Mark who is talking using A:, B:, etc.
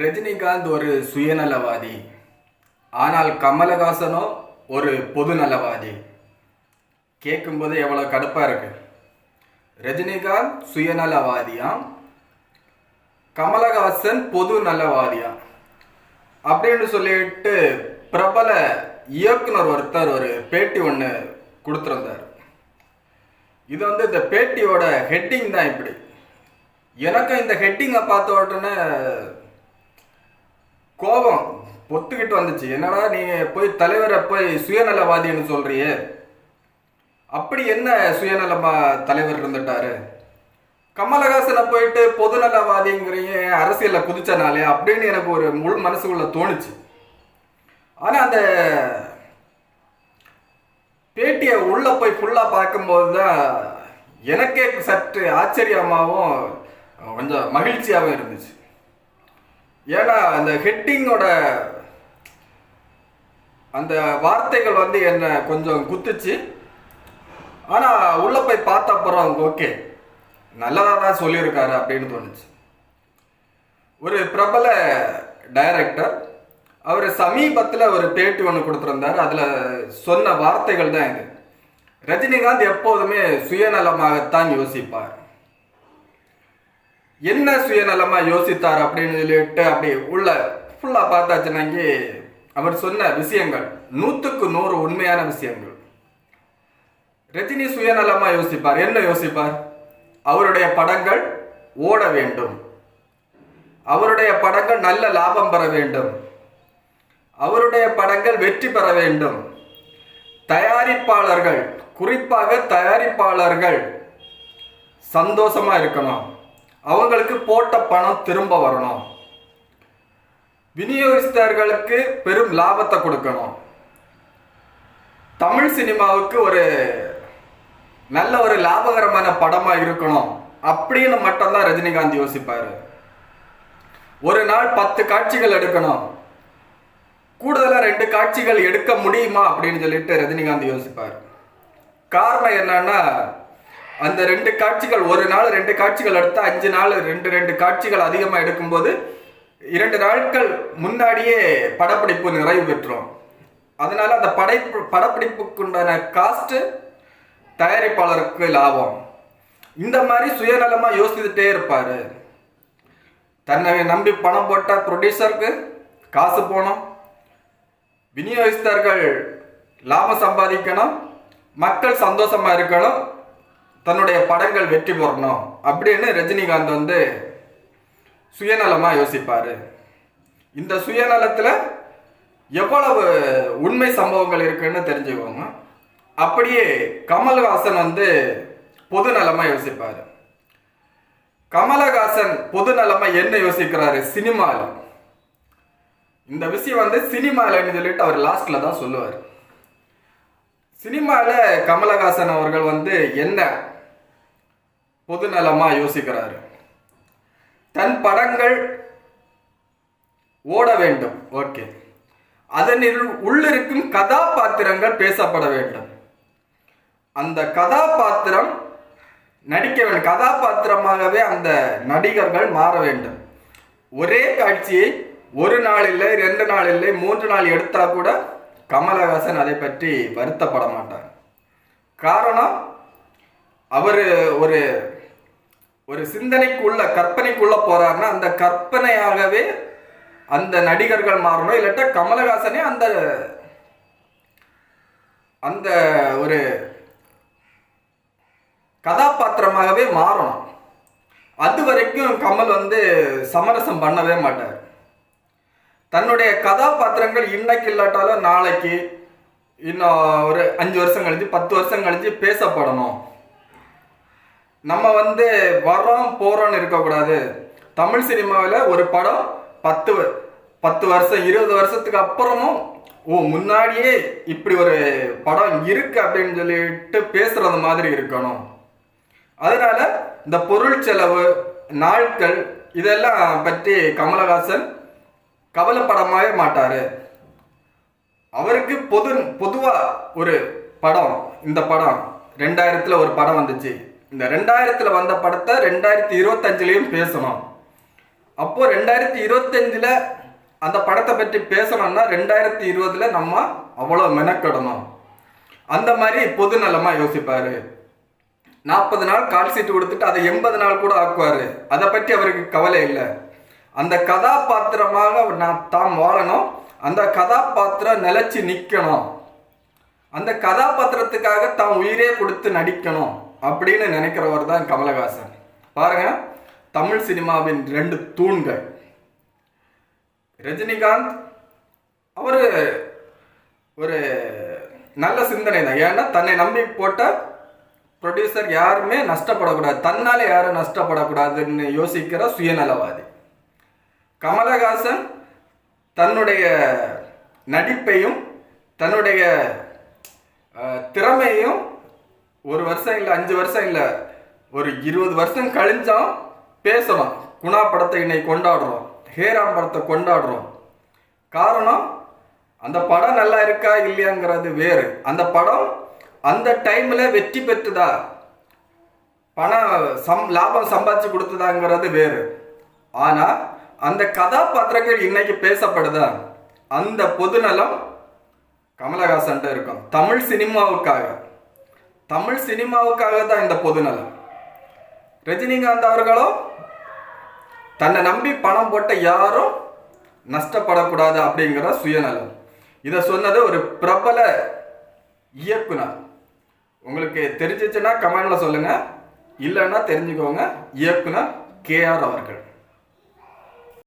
A: ரஜினிகாந்த் ஒரு சுயநலவாதி. ஆனால் கமலஹாசனோ ஒரு பொதுநலவாதி கேட்கும்போது எவ்வளோ கடுப்பாக இருக்கு. ரஜினிகாந்த் சுயநலவாதியாம் கமலஹாசன் பொது நலவாதியாம் அப்படின்னு சொல்லிட்டு பிரபல இயக்குனர் ஒருத்தர் ஒரு பேட்டி ஒன்று கொடுத்துருந்தார். இது வந்து இந்த பேட்டியோட ஹெட்டிங் தான் இப்படி. எனக்கும் இந்த ஹெட்டிங்கை பார்த்த உடனே கோபம் பொத்துக்கிட்டு வந்துச்சு. என்னடா நீ போய் தலைவரை போய் சுயநலவாதின்னு சொல்றியே? அப்படி என்ன சுயநலமா தலைவர் இருந்துட்டாரு? கமலஹாசனை போயிட்டு பொதுநலவாதிங்கிறீங்க அரசியல்ல குதிச்சனாலே அப்படின்னு எனக்கு ஒரு முழு மனசுக்குள்ள தோணுச்சு. ஆனா அந்த பேட்டியை உள்ள போய் ஃபுல்லா பார்க்கும்போது தான் எனக்கே சற்று ஆச்சரியமாகவும் கொஞ்சம் மகிழ்ச்சியாகவும் இருந்துச்சு. ஏன்னா அந்த ஹெட்டிங்கோட அந்த வார்த்தைகள் வந்து என்னை கொஞ்சம் குத்துச்சு. ஆனால் உள்ளே போய் பார்த்த அப்புறம் ஓகே. நல்லதாக தான் சொல்லியிருக்காரு அப்படின்னு தோணுச்சு. ஒரு பிரபல டைரக்டர் அவர் சமீபத்தில் ஒரு பேட்டி ஒன்று கொடுத்துருந்தாரு. அதில் சொன்ன வார்த்தைகள் தான் இது. ரஜினிகாந்த் எப்போதுமே சுயநலமாகத்தான் யோசிப்பார். என்ன சுயநலமா யோசித்தார் அப்படின்னு சொல்லிட்டு அப்படி உள்ள ஃபுல்லா பார்த்தாச்சுனாக்கி அவர் சொன்ன விஷயங்கள் நூத்துக்கு நூறு உண்மையான விஷயங்கள். ரஜினி சுயநலமா யோசிப்பார். என்ன யோசிப்பார்? அவருடைய படங்கள் ஓட வேண்டும். அவருடைய படங்கள் நல்ல லாபம் பெற வேண்டும். அவருடைய படங்கள் வெற்றி பெற வேண்டும். தயாரிப்பாளர்கள் குறிப்பாக தயாரிப்பாளர்கள் சந்தோஷமா இருக்கணும். அவங்களுக்கு போட்ட பணம் திரும்ப வரணும். விநியோகஸ்தர்களுக்கு பெரும் லாபத்தை கொடுக்கணும். தமிழ் சினிமாவுக்கு ஒரு நல்ல ஒரு லாபகரமான படமா இருக்கணும் அப்படின்னு மட்டும்தான் ரஜினிகாந்த் யோசிப்பாரு. ஒரு நாள் பத்து காட்சிகள் எடுக்கணும். கூடுதலாக ரெண்டு காட்சிகள் எடுக்க முடியுமா அப்படின்னு சொல்லிட்டு ரஜினிகாந்த் யோசிப்பார். காரணம் என்னன்னா அந்த ரெண்டு காட்சிகள் ஒரு நாள் ரெண்டு காட்சிகள் எடுத்தால் அஞ்சு நாள் ரெண்டு ரெண்டு காட்சிகள் அதிகமாக எடுக்கும்போது இரண்டு நாட்கள் முன்னாடியே படப்பிடிப்பு நிறைவு பெற்றோம். அதனால அந்த படைப்பு படப்பிடிப்புக்குண்டான காஸ்ட் தயாரிப்பாளருக்கு லாபம். இந்த மாதிரி சுயநலமாக யோசிச்சுட்டே இருப்பார். தன்னை நம்பி பணம் போட்ட ப்ரொடியூசருக்கு காசு போகணும். விநியோகிஸ்தர்கள் லாபம் சம்பாதிக்கணும். மக்கள் சந்தோஷமாக இருக்கணும். தன்னுடைய படங்கள் வெற்றி பெறணும் அப்படின்னு ரஜினிகாந்த் வந்து சுயநலமாக யோசிப்பார். இந்த சுயநலத்தில் எவ்வளவு உண்மை சம்பவங்கள் இருக்குன்னு தெரிஞ்சுக்கோங்க. அப்படியே கமல்ஹாசன் வந்து பொது நலமாக யோசிப்பார். கமலஹாசன் பொது நலமாக என்ன யோசிக்கிறாரு? சினிமாவில் இந்த விஷயம் வந்து சினிமாவில்னு சொல்லிட்டு அவர் லாஸ்ட்டில் தான் சொல்லுவார். சினிமாவில் கமலஹாசன் அவர்கள் வந்து என்ன பொதுநலமாக யோசிக்கிறாரு. தன் படங்கள் ஓட வேண்டும். ஓகே. அதனில் உள்ளிருக்கும் கதாபாத்திரங்கள் பேசப்பட வேண்டும். அந்த கதாபாத்திரம் நடிக்க வேண்டும். கதாபாத்திரமாகவே அந்த நடிகர்கள் மாற வேண்டும். ஒரே காட்சியை ஒரு நாள் இல்லை ரெண்டு நாள் இல்லை மூன்று நாள் எடுத்தால் கூட கமலஹாசன் அதை பற்றி வருத்தப்பட மாட்டார். காரணம் அவர் ஒரு ஒரு சிந்தனைக்குள்ள கற்பனைக்குள்ள போறாருன்னா அந்த கற்பனையாகவே அந்த நடிகர்கள் மாறணும். இல்லாட்டா கமலஹாசனே அந்த அந்த ஒரு கதாபாத்திரமாகவே மாறணும். அது வரைக்கும் கமல் வந்து சமரசம் பண்ணவே மாட்டார். தன்னுடைய கதாபாத்திரங்கள் இன்னைக்கு இல்லாட்டாலும் நாளைக்கு இன்னும் ஒரு அஞ்சு வருஷம் கழிஞ்சு பத்து வருஷம் கழிஞ்சு பேசப்படணும். நம்ம வந்து வரோம் போகிறோம்னு இருக்கக்கூடாது. தமிழ் சினிமாவில் ஒரு படம் பத்து பத்து வருஷம் இருபது வருஷத்துக்கு அப்புறமும் ஓ முன்னாடியே இப்படி ஒரு படம் இருக்கு அப்படின்னு சொல்லிட்டு பேசுறது மாதிரி இருக்கணும். அதனால இந்த பொருள் செலவு நாட்கள் இதெல்லாம் பற்றி கமலஹாசன் கவலைப்படமாவே மாட்டாரு. அவருக்கு பொது பொதுவாக ஒரு படம் இந்த படம் ரெண்டாயிரத்தில் ஒரு படம் வந்துச்சு. இந்த ரெண்டாயிரத்தில் வந்த படத்தை ரெண்டாயிரத்தி இருபத்தஞ்சிலையும் பேசணும். அப்போது ரெண்டாயிரத்தி இருபத்தஞ்சில் அந்த படத்தை பற்றி பேசணும்னா ரெண்டாயிரத்தி இருபதில் நம்ம அவ்வளோ மெனக்கெடணும். அந்த மாதிரி பொது நலமாக யோசிப்பார். நாற்பது நாள் கால் சீட்டு கொடுத்துட்டு அதை எண்பது நாள் கூட ஆக்குவார். அதை பற்றி அவருக்கு கவலை இல்லை. அந்த கதாபாத்திரமாக நான் தாம் வாழணும். அந்த கதாபாத்திரம் நிலச்சி நிற்கணும் அந்த கதாபாத்திரத்துக்காக தான் உயிரே கொடுத்து நடிக்கணும். அப்படின்னு நினைக்கிறவர் தான் கமலஹாசன். பாருங்க தமிழ் சினிமாவின் ரெண்டு தூண்கள். ரஜினிகாந்த் அவர் ஒரு நல்ல சிந்தனை தான். ஏன்னா தன்னை நம்பி போட்ட ப்ரொடியூசர் யாருமே நஷ்டப்படக்கூடாது. தன்னால் யாரும் நஷ்டப்படக்கூடாதுன்னு யோசிக்கிற சுயநலவாதி. கமலஹாசன் தன்னுடைய நடிப்பையும் தன்னுடைய திறமையும் ஒரு வருஷம் இல்லை அஞ்சு வருஷம் இல்லை. ஒரு இருபது வருஷம் கழிஞ்சால் பேசுகிறோம் குணா படத்தை இன்னைக்கு கொண்டாடுறோம். ஹேராம் படத்தை கொண்டாடுறோம். காரணம் அந்த படம் நல்லா இருக்கா இல்லையாங்கிறது வேறு. அந்த படம் அந்த டைமில் வெற்றி பெற்றுதா? பணம் சம் லாபம் சம்பாதிச்சு கொடுத்ததாங்கிறது வேறு. ஆனால் அந்த கதாபாத்திரங்கள் இன்னைக்கு பேசப்படுதா? அந்த பொதுநலம் கமலஹாசன்ட்ட இருக்கும். தமிழ் சினிமாவுக்காக. தமிழ் சினிமாவுக்காக தான் இந்த பொதுநலம். ரஜினிகாந்த் அவர்களோ தன்னை நம்பி பணம் போட்ட யாரும் நஷ்டப்படக்கூடாது அப்படிங்கிற சுயநலம். இதை சொன்னது ஒரு பிரபல இயக்குனர். உங்களுக்கு தெரிஞ்சிச்சுன்னா கமெண்ட்ல சொல்லுங்க. இல்லைன்னா தெரிஞ்சுக்கோங்க. இயக்குனர் கேஆர் அவர்கள்.